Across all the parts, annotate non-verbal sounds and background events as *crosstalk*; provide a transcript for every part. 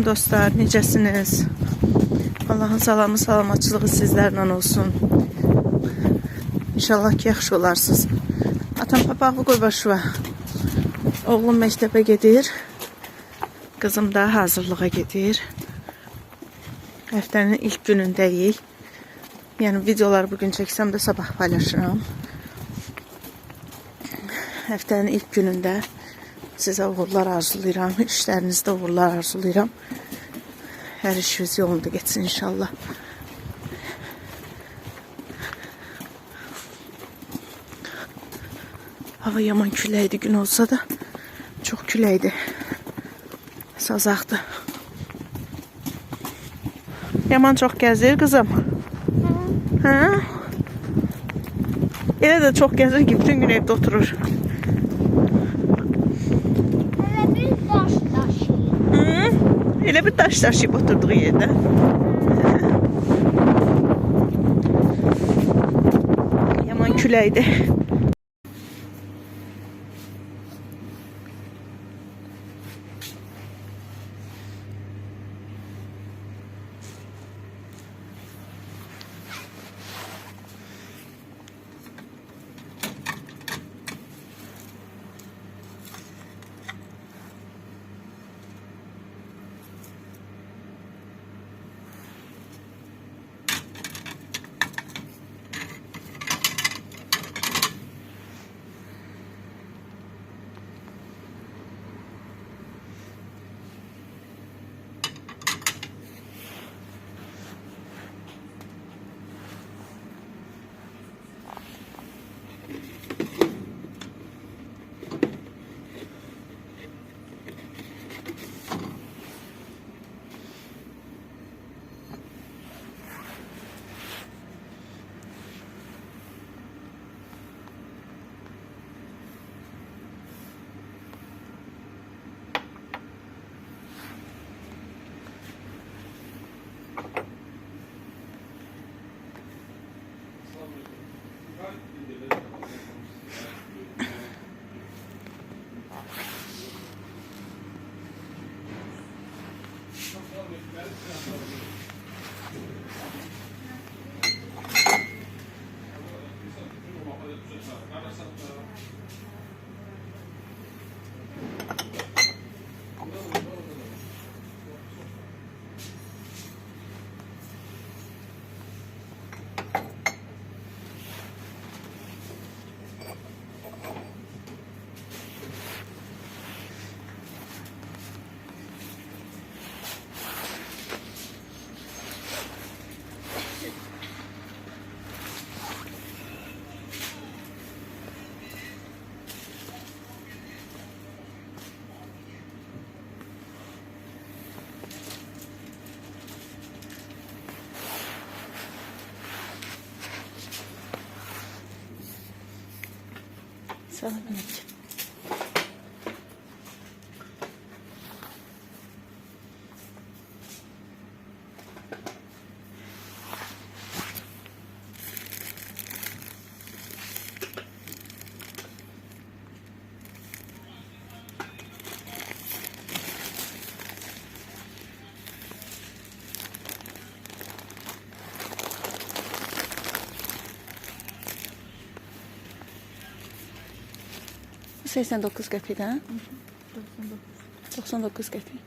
Salam dostlar, necəsiniz? Allahın salamı, salamatçılığı sizlərlə olsun. İnşallah ki, yaxşı olarsınız. Atam papağı qoy başıva. Oğlum məktəbə gedir. Qızım da hazırlığa gedir. Həftənin ilk günündəyik. Yəni videoları bugün çəksəm də sabah paylaşıram. Həftənin ilk günündə sizə uğurlar arzulayıram. İşlərinizdə uğurlar arzulayıram. Hər işiniz yolunda getsin inşallah. Hava yaman küləkli gün olsa da çox küləkli. Sazaqdır. Yaman çox gəzir qızım. Hə? Elə də çox gəzir ki, bütün gün evdə oturur. Hele bir baş taşıyın. Hı? Daş daşıyıb oturduğu yerdə. Yaman küləkdir. Salam aleyküm. 89 qəpikdən? 99. 99 qəpik.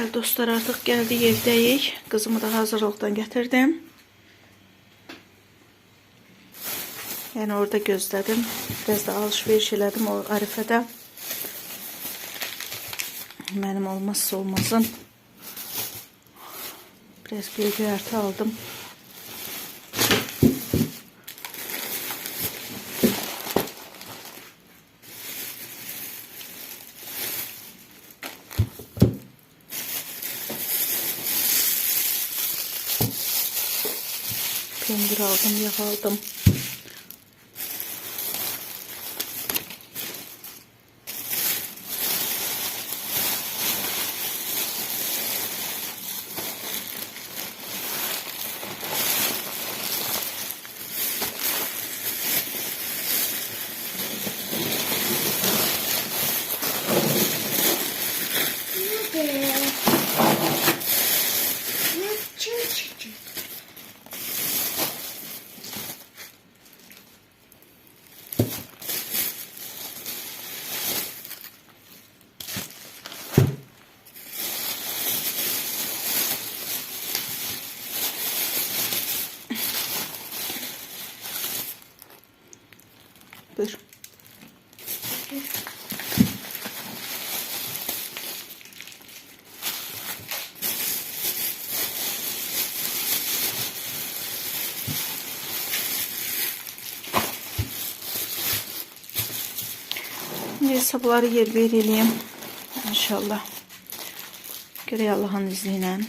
Bəli dostlar artıq gəldik evdəyik. Qızımı da hazırlıqdan gətirdim. Yəni orada gözlədim. Biraz da alış-veriş elədim o Arifədə. Mənim olmazsa olmazım. Biraz bir göyərti aldım. Aldım, yağ aldım. Buyur. Şimdi hesapları yer verelim. İnşallah. Görək Allah'ın izniyle.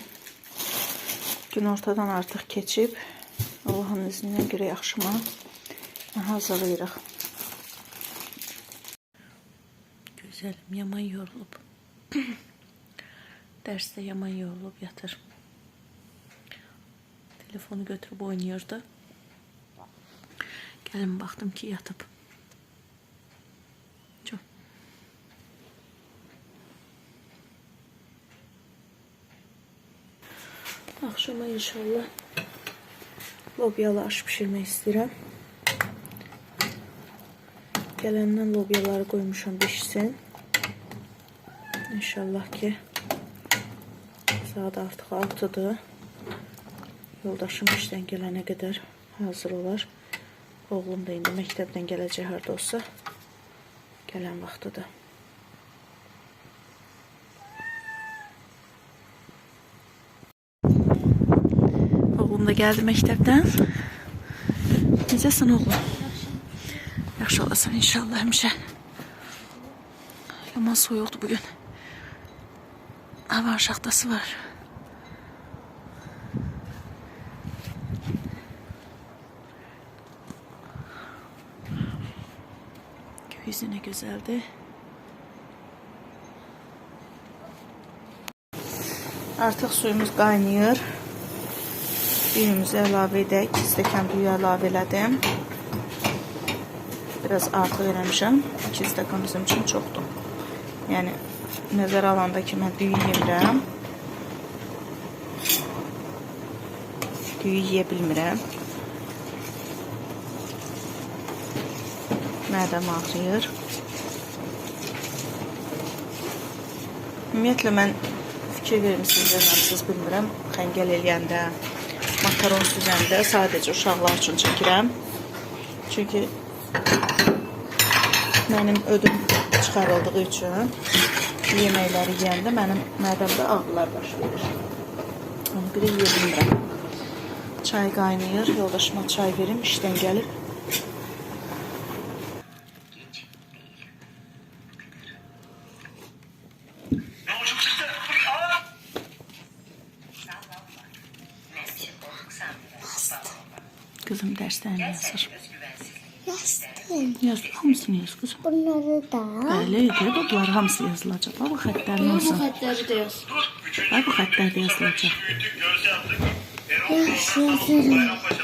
Gün ortadan artıq keçib. Allah'ın izniyle görək axşama hazırlayırıq. Güzelim yaman yorulub. *coughs* Dərsdə yaman yorulub yatır. Telefonu götürüb oynayırdı. Gəlin baxdım ki yatıb. Çox. Akşama inşallah lobyalı aş pişirmək istəyirəm. Gələndən lobyaları qoymuşam bişsin. İnşallah ki saat artıq 6-dır. Yoldaşım işdən gələnə qədər hazır olar. Oğlum da indi məktəbdən gələcək harda olsa gələn vaxtıdır. Oğlum da gəldi məktəbdən. Necəsən oğlum? Yaxşı olasan inşallah həmişə. Yaman soyuqdur bugün. Hava şaxtası var. Gökyüzü ne güzeldi. Artıq suyumuz qaynayır. Düyümüzü əlavə edək. 2 stəkan düyü əlavə elədim. Biraz artıq eləmişəm. 2 stəkan bizim üçün çoxdur. Yəni nəzərə alanda ki, mən düyü yemirəm. Düyü yeyə bilmirəm. Mədəm ağrıyır. Ümumiyyətlə mən fikir vermisiniz, verməmisiniz bilmirəm. Xəngəl eləyəndə, makaron süzəndə sadəcə uşaqlar üçün çəkirəm. Çünki mənim ödüm çıxarıldığı üçün yeməkləri yeyəndə mənim mədəmdə ağrılar baş verir. Onu biri yeyə. Çay qaynayır, yoldaşıma çay verim, işdən gəlib. Ne o çok sıktı. Aa! Qızım dərslərini yazır. Yastım. Yaz, hamısını yaz qızım. Bunları da. Bəli, dedi, bunlar hamısı yazılacaq. Bax, bu xəttlərin olsun. xətləri də yaz. Bax, bu xəttlər də yazılacaq. büyüttük, göz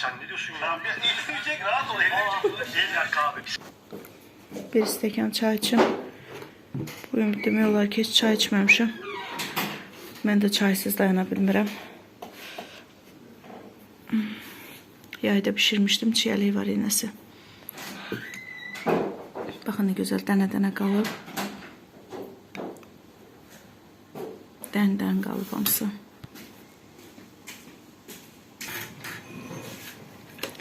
sen ne diyorsun ya? Tamam rahat ol elini çek. Bir stəkan çay içim. Bu gün demək olar ki, heç çay içməmişəm. Mən də çaysız dayana bilmirəm. Yayda bişirmişdim, çiyəliyi var iynəsi. Baxın nə gözəl dənə-dənə qalıb. Dən-dən qalıb hamısı.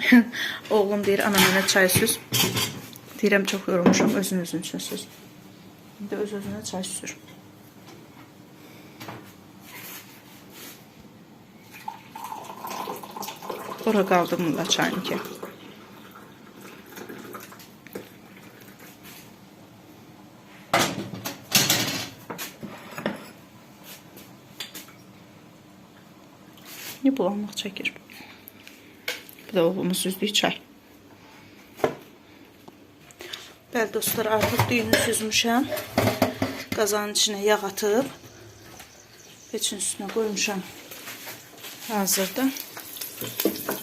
*laughs* Oğlum deyir, ana mənə çay süz. Deyirəm çox yorulmuşam, özün özün üçün süz. İndi öz özünə çay sür. Ora qaldı bununla çayın ki. Ne bulanlıq çəkir. Bu da oğlumun süzdüyü çay. Bəli dostlar, artıq düyünü süzmüşəm. Qazanın içinə yağ atıb peçin üstünə qoymuşam. Hazırda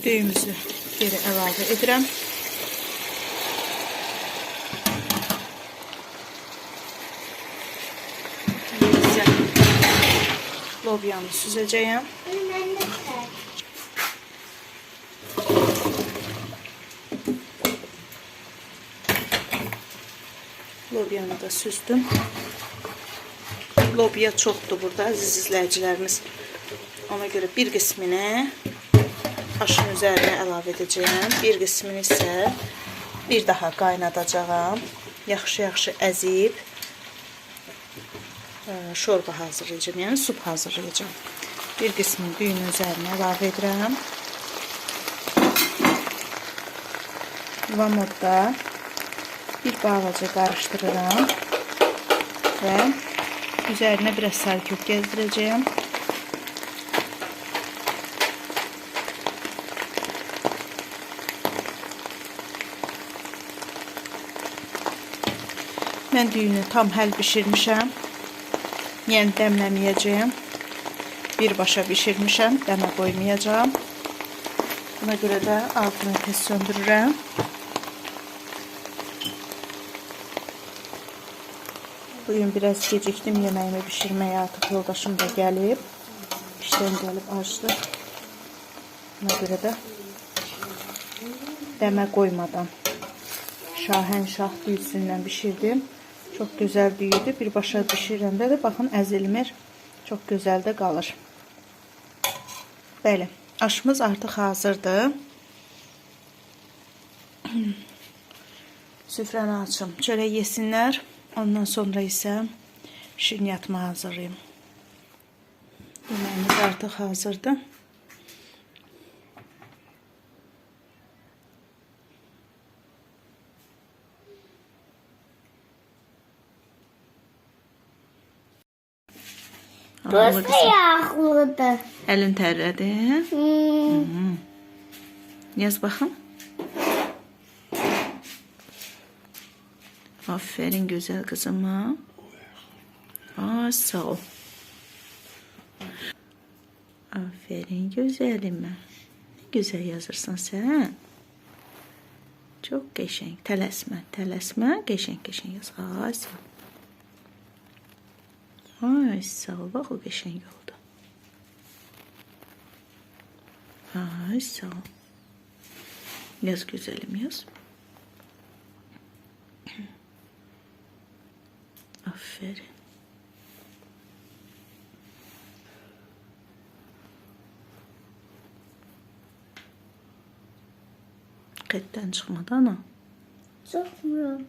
düyümüzü geri əlavə edirəm. Lobyanı süzəcəyəm. Ben de sen. Lobyanı da süzdüm. Lobya çoxdur burada əziz izləyicilərimiz. Ona görə bir qismini aşın üzərinə əlavə edəcəyəm. Bir qismini isə bir daha qaynadacağam. Yaxşı-yaxşı əzib ə, şorba hazırlayacağım. Yəni sup hazırlayacağım. Bir qismini düyünün üzərinə əlavə edirəm. Və modda bir balaca karıştırıram ve üzerine biraz sarkök gezdireceğim. Ben düyünü tam həll bişirmişəm. Yəni dəmləməyəcəyəm. Birbaşa bişirmişəm, dəmə qoymayacağam. Buna görə də altını tez söndürürəm. Bugün biraz geciktim yemeğimi pişirmeye artık yoldaşım da gelip işten gelip açtı. Buna göre de deme koymadan şahenşah düyüsündən pişirdim. Çok güzel düyüdü. Birbaşa pişirəndə də baxın əzilmir. Çok güzel de qalır. Bəli, aşımız artıq hazırdır. *clears throat* Süfrəni açım. Çörək yesinlər. Ondan sonra isə şirniyyatımı hazırlayayım. Yeməyimiz artıq hazırdır. Ağlı Burası yağlıdır. Əlin tərlədi. Hmm. Yaz baxım. Aferin güzel kızıma. Aa, sağ ol. Aferin güzelime. Ne güzel yazırsan sen. Çok geçen. Tələsmə, tələsmə. Geçen geçen yaz. Ay sağ ol. Ay sağ ol. Bak o geçen yolda. Ay sağ ol. Yaz güzelim yaz. Aferin. Qətdən çıxmadı ana. Sokmuyorum.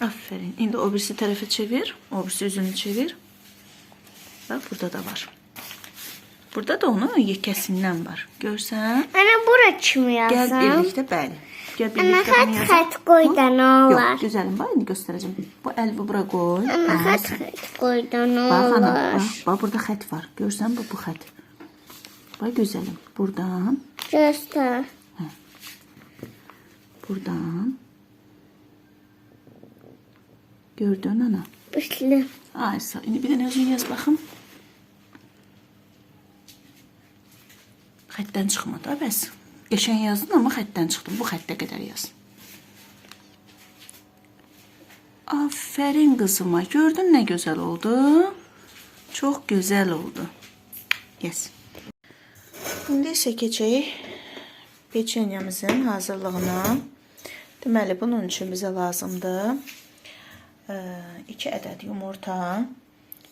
Aferin. İndi o birisi tərəfə çevir. O birisi üzünü çevir. Bak burada da var. Burada da onun yekəsindən var. Görsən? Anne bura Gəl yazsam? birlikdə bəli. Gəl Anne birlikdə kaç bunu yazaq. kat koy da ne Yox, olur? gözəlim. Bax indi göstərəcəm. Bu əlbi bura. Anne Hə, kaç sən- kat koy da ne Bax ana, olur? bax, bax burada xətt var. Görsən bu bu xətt. Bax gözəlim. Buradan, Göster. buradan. Gördün ana? Üçlü. Ay sağ. İndi bir dənə özün yaz baxım. Xəttdən çıxmadı ha bəs. Qəşəng yazdın amma xəttdən çıxdın. Bu xəttə qədər yaz. Aferin qızıma. Gördün nə gözəl oldu? Çox gözəl oldu. Yes. İndi isə keçək peçenyamızın hazırlığına. Deməli, bunun üçün bizə lazımdır 2 ədəd yumurta,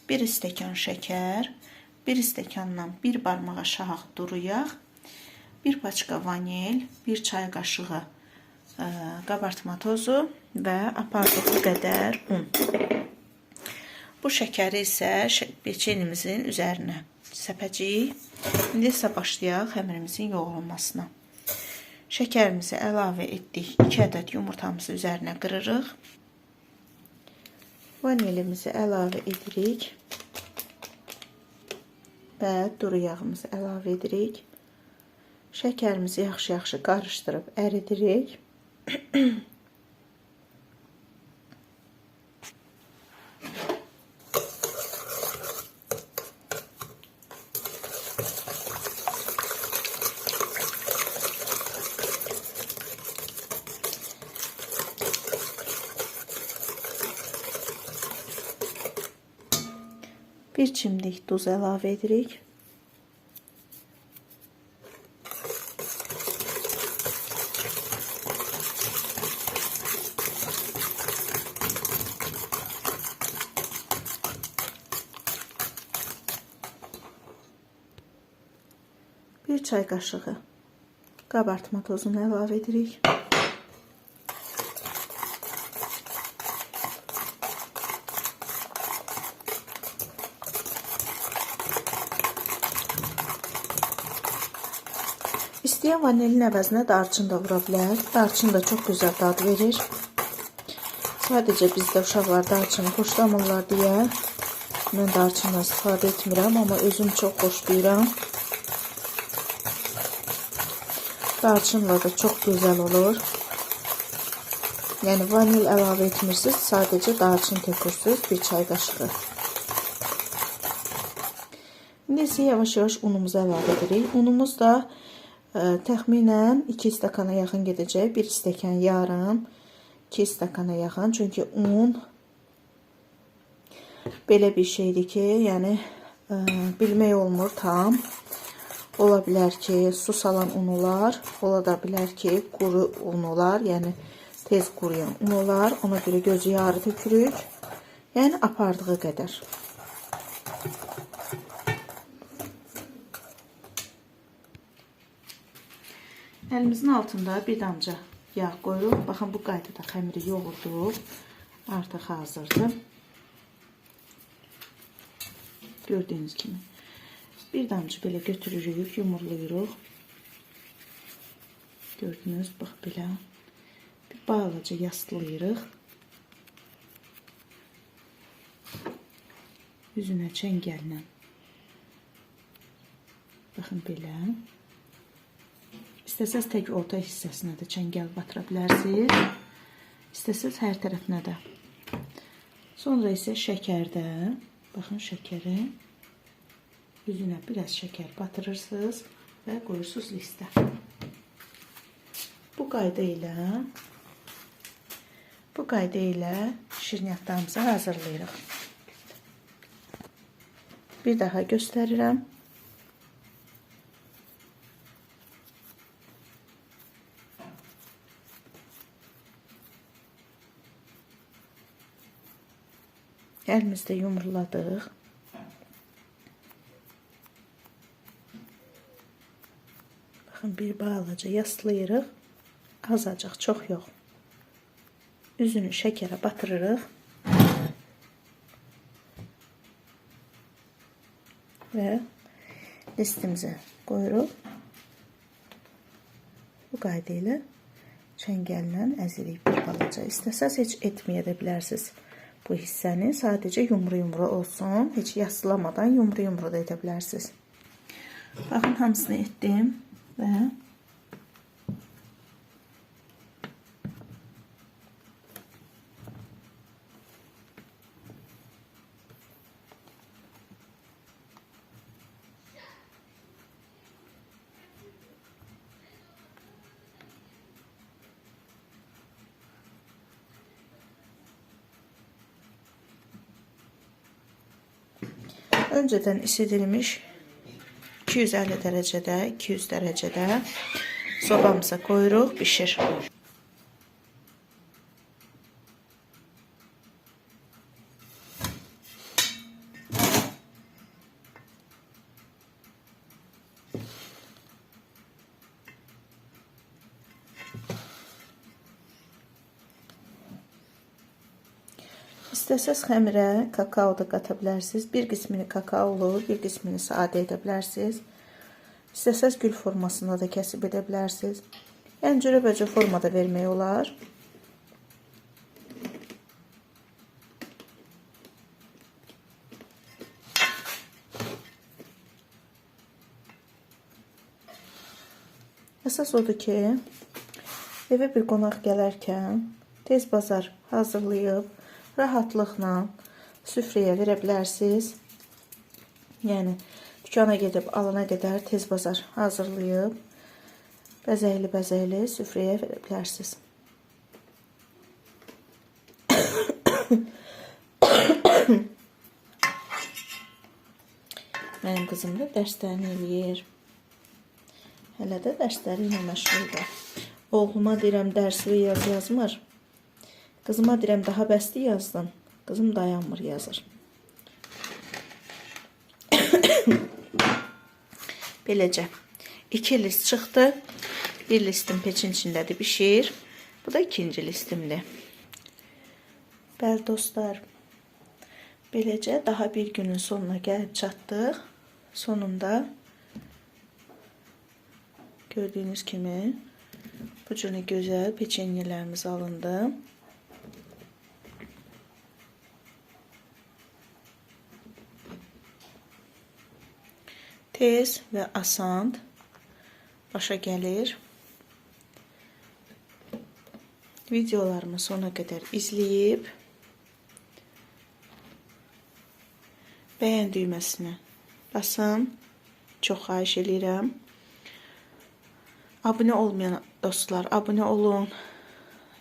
1 stəkan şəkər, 1 stəkandan 1 barmağa şahaq duru yağ, 1 paçka vanil, 1 çay qaşığı ə, qabartma tozu və apardığı qədər un. Bu şəkəri isə peçenyamızın üzərinə səpəcəyik. İndi isə başlayaq xəmirimizin yoğrulmasına. Şəkərimizi əlavə etdik. 2 ədəd yumurtamızı üzərinə qırırıq. Vanilimizi əlavə edirik. Və duru yağımızı əlavə edirik. Şəkərimizi yaxşı-yaxşı qarışdırıb əridirik. Bir çimdik duz əlavə edirik. Çay qaşığı qabartma tozunu əlavə edirik. İstəyən vanilin əvəzinə darçın da vura bilər. Darçın da çox gözəl dad verir. Sadəcə bizdə uşaqlar darçını xoşlamırlar deyə mən darçından istifadə etmirəm, amma özüm çox xoşlayıram. Darçınla da çox gözəl olur. Yəni vanil əlavə etmirsiniz, sadəcə darçın tökürsüz, bir çay qaşığı. İndi yavaş-yavaş unumuzu əlavə edirik. Unumuz da ə, təxminən 2 stəkana yaxın gedəcək. 1 stəkan yarım, 2 stəkana yaxın. Çünki un belə bir şeydir ki, yəni ə, bilmək olmur tam. Ola bilər ki, su salan un olar, ola da bilər ki, quru un olar, yəni tez quruyan un olar. Ona görə gözü yarı tökürük. Yəni apardığı qədər. Əlimizin altında bir damca yağ qoyuruq. Baxın bu qaydada xəmiri yoğurduq. Artıq hazırdır. Gördüyünüz kimi. Bir damcı belə götürürük, yumurlayırıq. Gördünüz, bax belə. Bir balaca yaslayırıq. Üzünə çəngəllə. Baxın belə. İstəsəz tək orta hissəsinə də çəngəl batıra bilərsiniz. İstəsəz hər tərəfinə də. Sonra isə şəkərdə Bakın şekeri. Yüzüne biraz şeker batırırsınız ve koyursunuz liste. Bu qayda ilə bu qayda ilə şirniyyatlarımızı hazırlayırıq. Bir daha göstərirəm. Əlimizdə yumruladıq. Bir balaca yaslayırıq. Azacıq, çox yox. Üzünü şəkərə batırırıq. Və listimizi qoyuruq. Bu qayda ilə çəngəllə əzirik bir balaca. İstəsəz heç etməyə də bilərsiniz bu hissəni. Sadəcə yumru-yumru olsun. Heç yaslamadan yumru-yumru da edə bilərsiniz. Baxın hamısını etdim və önceden isidilmiş 250 derecede 200 derecede sobamıza koyuruq pişir. İstəsəz xəmirə kakao da qata bilərsiniz. Bir qismini kakaolu, bir qismini sadə edə bilərsiniz. İstəsəz gül formasında da kəsib edə bilərsiniz. Yəni cürəbəcə formada vermək olar. Əsas odur ki, evə bir qonaq gələrkən tez bazar hazırlayıb rahatlıqla süfrəyə verə bilərsiniz. Yəni dükana gedib alana qədər tez bazar hazırlayıb bəzəkli-bəzəkli süfrəyə verə bilərsiniz. *coughs* Mənim qızım da dərslərini eləyir. Hələ də dərsləri ilə məşğuldur. Oğluma deyirəm dərsli yaz yazmır. Qızıma deyirəm daha bəsli yazdın. Qızım dayanmır yazır. *coughs* Beləcə. İki list çıxdı. Bir listim peçin içindədir, bişir. Bu da ikinci listimdir. Bəli dostlar. Beləcə daha bir günün sonuna gəlib çatdıq. Sonunda gördüyünüz kimi bu cürə gözəl peçenyelərimiz alındı. Tez və asan başa gəlir. Videolarımı sona qədər izləyib bəyən düyməsinə basın. Çox xahiş edirəm. Abunə olmayan dostlar, abunə olun.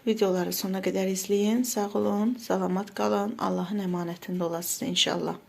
Videoları sona qədər izləyin. Sağ olun, salamat qalın. Allahın əmanətində olasınız inşallah.